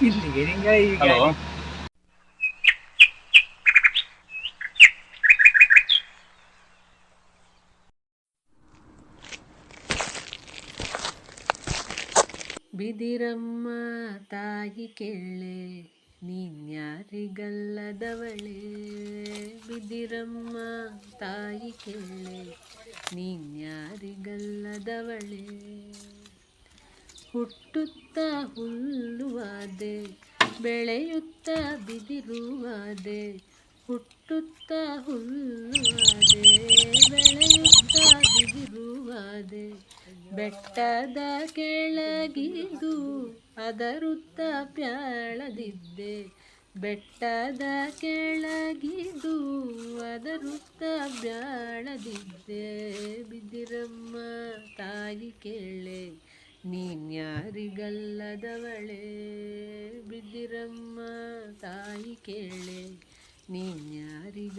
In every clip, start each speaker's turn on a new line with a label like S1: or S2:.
S1: ಇಲ್ಲಿಗೆ ನಿಂಗೆ ಈಗ
S2: ಹಲೋ
S3: ಬಿದಿರಮ್ಮ ತಾಯಿ ಕೇಳೆ ನೀನ್ಯಾರಿಗಲ್ಲದವಳೆ ಬಿದಿರಮ್ಮ ತಾಯಿ ಕೇಳೆ ನೀನ್ಯಾರಿಗಲ್ಲದವಳೆ ಹುಟ್ಟುತ್ತ ಹುಲ್ಲುವಾದೆ, ಬೆಳೆಯುತ್ತ ಬಿದಿರುವಾದೆ, ಹುಟ್ಟುತ್ತ ಹುಲ್ಲುವಾದೆ, ಬೆಳೆಯುತ್ತ ಬಿದಿರುವಾದೆ. ಬೆಟ್ಟದ ಕೆಳಗಿದು ಅದರುತ್ತ ಪ್ಯಾಳದಿದ್ದೆ, ಬೆಟ್ಟದ ಕೆಳಗಿದು ಅದರುತ್ತ ಬ್ಯಾಳದಿದ್ದೆ ಬಿದಿರಮ್ಮ ತಾಯಿ ಕೇಳೆ ನೀನ್ಯಾರಿಗಲ್ಲದವಳೆ? ಬಿದ್ದಿರಮ್ಮ ತಾಯಿ ಕೇಳೆ ನೀನ್ಯಾರಿಗಲ್ಲದವಳೆ?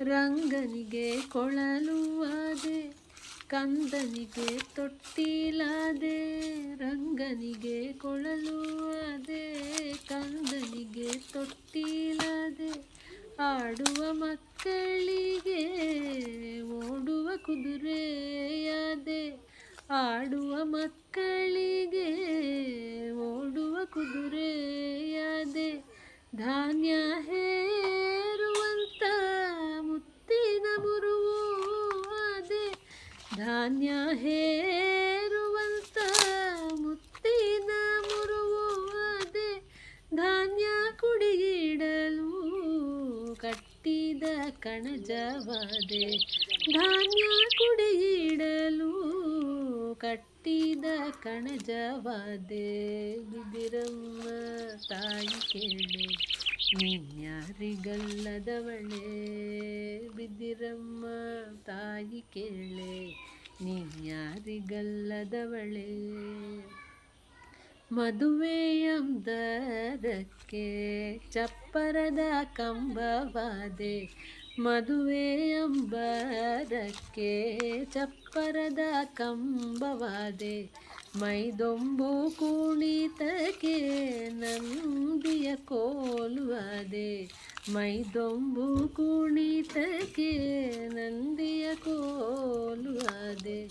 S3: ರಂಗನಿಗೆ ಕೊಳಲುವಾದೆ ಕಂದನಿಗೆ ತೊಟ್ಟಿಲಾದೆ ರಂಗನಿಗೆ ಕೊಳಲುವಾದೆ ಕಂದನಿಗೆ ತೊಟ್ಟಿಲಾದೆ. ಆಡುವ ಮಕ್ಕಳಿಗೆ, ಓಡುವ ಕುದುರೆಯಾದೆ. ಆಡುವ ಮಕ್ಕಳಿಗೆ, ಓಡುವ ಕುದುರೆಯಾದೆ. ಧಾನ್ಯ ಹೇರುವಂತ ಮುತ್ತಿನ ಮುರುವು ಅದೇ. ಧಾನ್ಯ ಹೇರುವಂತ ಕಟ್ಟಿದ ಕಣಜವಾದೆ ಧಾನ್ಯ ಕುಡಿಯಿಡಲು ಕಟ್ಟಿದ ಕಣಜವಾದೆ. ಬಿದಿರಮ್ಮ ತಾಯಿ ಕೇಳೆ ನೀನ್ಯಾರಿಗಲ್ಲದವಳೆ ಬಿದಿರಮ್ಮ ತಾಯಿ ಕೇಳೆ ನೀನ್ಯಾರಿಗಲ್ಲದವಳೆ ಮದುವೆಯಂದರಕ್ಕೆ ಚಪ್ಪರದ ಕಂಬವಾದೆ. ಮದುವೆಯಂಬರಕ್ಕೆ ಚಪ್ಪರದ ಕಂಬವಾದೆ. ಮೈದೊಂಬು ಕುಣಿತಕ್ಕೆ ನಂದಿಯ ಕೋಲುವಾದೆ. ಮೈದೊಂಬು ಕುಣಿತಕ್ಕೆ ನಂದಿಯ ಕೋಲುವಾದೆ.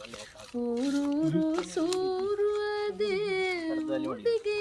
S3: ಊರೂರು ಸೂರುವಾದೆ ಮುದಿಗೆ